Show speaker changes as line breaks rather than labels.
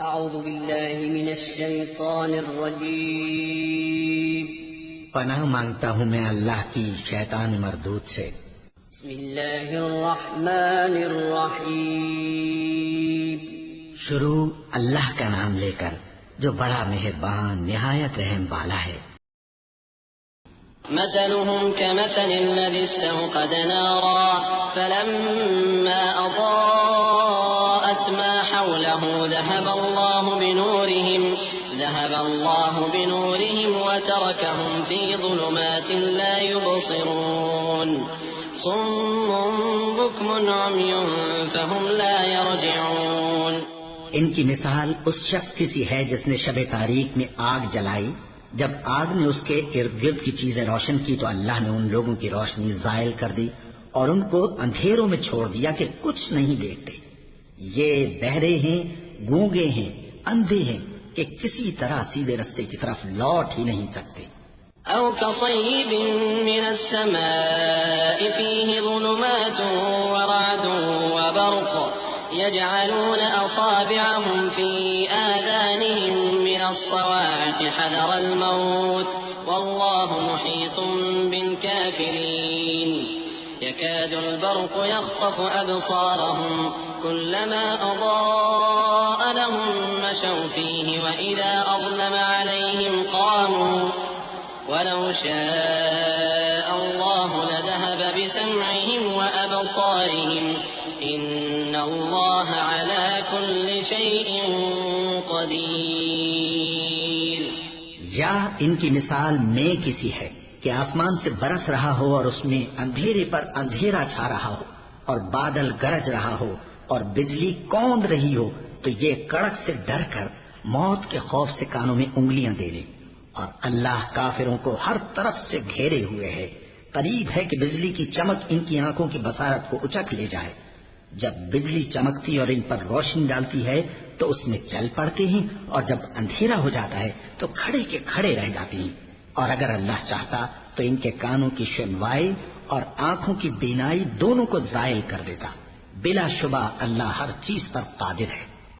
أعوذ بالله من الشيطان الرجيم.
پناہ مانگتا ہوں میں اللہ کی شیطان مردود سے۔
بسم الله الرحمن الرحيم
شروع اللہ کا نام لے کر جو بڑا مہربان نہایت رحم والا ہے۔
مثلهم كمثل الذي استوقد نارا فلما أضاءت ما حوله ذهب الله بنورهم، ذهب الله بنورهم وتركهم في ظلمات لا يبصرون. صم بكم عمي فهم لا يرجعون.
ان کی مثال اس شخص کی سی ہے جس نے شب تاریخ میں آگ جلائی۔ جب آگ نے اس کے ارد گرد کی چیزیں روشن کی تو اللہ نے ان لوگوں کی روشنی زائل کر دی اور ان کو اندھیروں میں چھوڑ دیا کہ کچھ نہیں دیکھتے۔ یہ بہرے ہیں گونگے ہیں اندھے ہیں کہ کسی طرح سیدھے رستے کی طرف لوٹ ہی نہیں سکتے
أو كصيب من السماء فيه ظلمات ورعد وبرق يجعلون أصابعهم في آذانهم من الصواعق حذر الموت والله محيط بالكافرين يكاد البرق يخطف أبصارهم. كلما أضاء لهم مشوا فيه وإذا أظلم عليهم قاموا. ولو شاء الله لذهب بسمعهم وأبصارهم. إن الله على كل شيء قدير.
یا ان کی مثال میں کسی ہے؟ کہ آسمان سے برس رہا ہو اور اس میں اندھیرے پر اندھیرا چھا رہا ہو اور بادل گرج رہا ہو اور بجلی کوند رہی ہو، تو یہ کڑک سے ڈر کر موت کے خوف سے کانوں میں انگلیاں دے لیں اور اللہ کافروں کو ہر طرف سے گھیرے ہوئے ہے۔ قریب ہے کہ بجلی کی چمک ان کی آنکھوں کی بصارت کو اچک لے جائے۔ جب بجلی چمکتی اور ان پر روشنی ڈالتی ہے، تو اس میں چل پڑتے ہیں اور جب اندھیرا ہو جاتا ہے، تو کھڑے کے کھڑے رہ جاتے ہیں۔ اور اگر اللہ چاہتا تو ان کے کانوں کی سنوائی اور آنکھوں کی بینائی دونوں کو زائل کر دیتا۔ بلا شبہ اللہ ہر چیز پر قادر ہے۔